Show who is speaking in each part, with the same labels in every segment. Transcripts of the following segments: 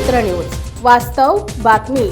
Speaker 1: भूमिपुत्र news वास्तव बातमी.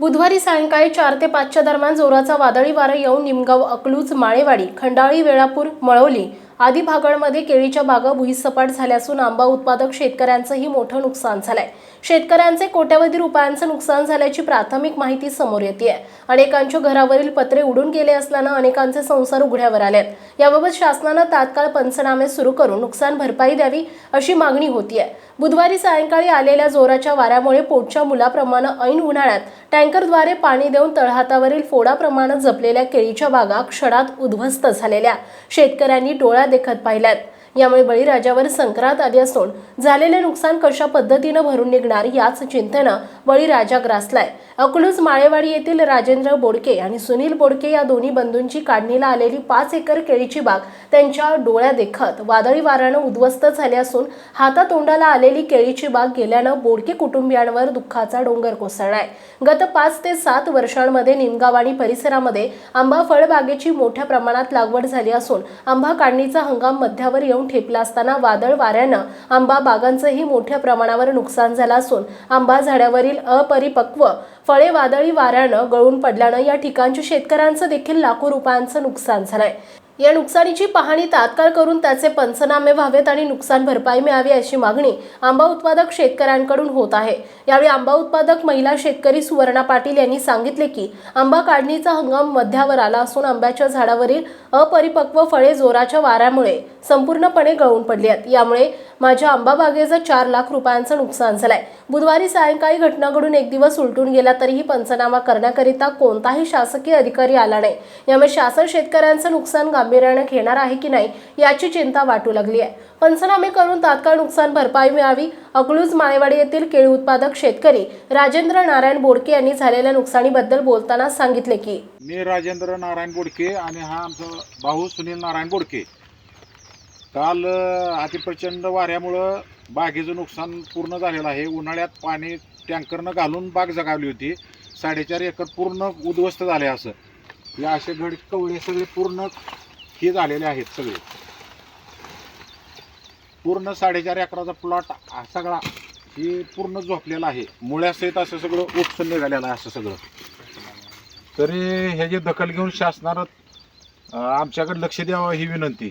Speaker 1: बुधवारी सायंकाळी चार ते पाचच्या दरम्यान जोराचा वादळी वारा येऊन निमगाव अकलूज माळेवाडी खंडाळी वेळापूर मळवली आदी भागांमध्ये केळीच्या बागा भुईसपाट झाल्या असून आंबा उत्पादक शेतकऱ्यांचंही मोठं नुकसान झालंय. शेतकऱ्यांचे कोट्यवधी रुपयांचं नुकसान झाल्याची प्राथमिक माहिती समोर येते अनेकांच्या घरावरील पत्रे उडून गेले असल्यानं अनेकांचे संसार उघड्यावर आलेत. याबाबत शासनानं तात्काळ पंचनामे सुरू करून नुकसान भरपाई द्यावी अशी मागणी होतीये. बुधवारी सायंकाळी आलेल्या जोराच्या वाऱ्यामुळे पोटच्या मुलाप्रमाणे ऐन उन्हाळ्यात टँकरद्वारे पाणी देऊन तळहातावरील फोडाप्रमाणे जपलेल्या केळीच्या बागा क्षणात उद्ध्वस्त झालेल्या. शेतकऱ्यांनी डोळ्या देखत पाहिल्यात. यामुळे बळीराजावर संक्रांत आली असून झालेले नुकसान कशा पद्धतीनं भरून निघणार याच चिंतेनं बळीराजा ग्रासलाय. अकलूज माळेवाडी येथील राजेंद्र बोडके आणि सुनील बोडके या दोन्ही बंधूंची काढणीला आलेली पाच एकर केळीची बाग त्यांच्या डोळ्या देखत वादळी वाऱ्यानं उद्ध्वस्त झाले असून हातातोंडाला आलेली केळीची बाग गेल्यानं बोडके कुटुंबियांवर दुःखाचा डोंगर कोसळलाय. गत पाच ते सात वर्षांमध्ये निमगाव आणि परिसरामध्ये आंबा फळबागेची मोठ्या प्रमाणात लागवड झाली असून आंबा काढणीचा हंगाम मध्यावर येऊन ठेपला असताना वादळ वाऱ्यानं आंबा बागांचंही मोठ्या प्रमाणावर नुकसान झालं असून आंबा झाडावरील अपरिपक्व फळे वादळी वाऱ्यानं गळून पडल्यानं या ठिकाणच्या शेतकऱ्यांचं देखील लाखो रुपयांचं नुकसान झालंय. या नुकसानीची पाहणी तात्काळ करून त्याचे पंचनामे व्हावेत आणि नुकसान भरपाई मिळावी अशी मागणी आंबा उत्पादक शेतकऱ्यांकडून होत आहे. यावेळी आंबा उत्पादक महिला शेतकरी सुवर्णा पाटील यांनी सांगितले की आंबा काढणीचा हंगाम मध्यावर आला असून आंब्याच्या झाडावरील अपरिपक्व फळे जोराच्या वाऱ्यामुळे संपूर्णपणे गळून पडली आहेत. यामुळे माझ्या आंबा बागेचं चार लाख रुपयांचं नुकसान झालंय. बुधवारी सायंकाळी घटना घडून एक दिवस उलटून गेला तरीही पंचनामा करण्याकरिता कोणताही शासकीय अधिकारी आला नाही. यामुळे शासन शेतकऱ्यांचं नुकसान गांभीर्यानं घेणार आहे की नाही याची चिंता वाटू लागली आहे. पंचनामे करून तात्काळ नुकसान भरपाई मिळावी अकलूज माळेवाडी येथील केळी उत्पादक शेतकरी राजेंद्र नारायण बोडके यांनी झालेल्या नुकसानीबद्दल बोलताना सांगितले की
Speaker 2: मी राजेंद्र नारायण बोडके आणि हा आमचा भाऊ सुनील नारायण बोडके. काल अतिप्रचंड वाऱ्यामुळं बागेचं नुकसान पूर्ण झालेलं आहे. उन्हाळ्यात पाणी टँकरनं घालून बाग जगावली होती. साडेचार एकर पूर्ण उद्ध्वस्त झाले असं. हे असे घड कवळे सगळे पूर्ण हे झालेले आहेत सगळे. पूर्ण साडेचार एकराचा प्लॉट सगळा हे पूर्ण झोपलेला आहे. मुळ्यासहित असं सगळं उपसून निघालेलं आहे असं सगळं. तरी ह्याची दखल घेऊन शासनानं आमच्याकडे लक्ष द्यावं ही विनंती.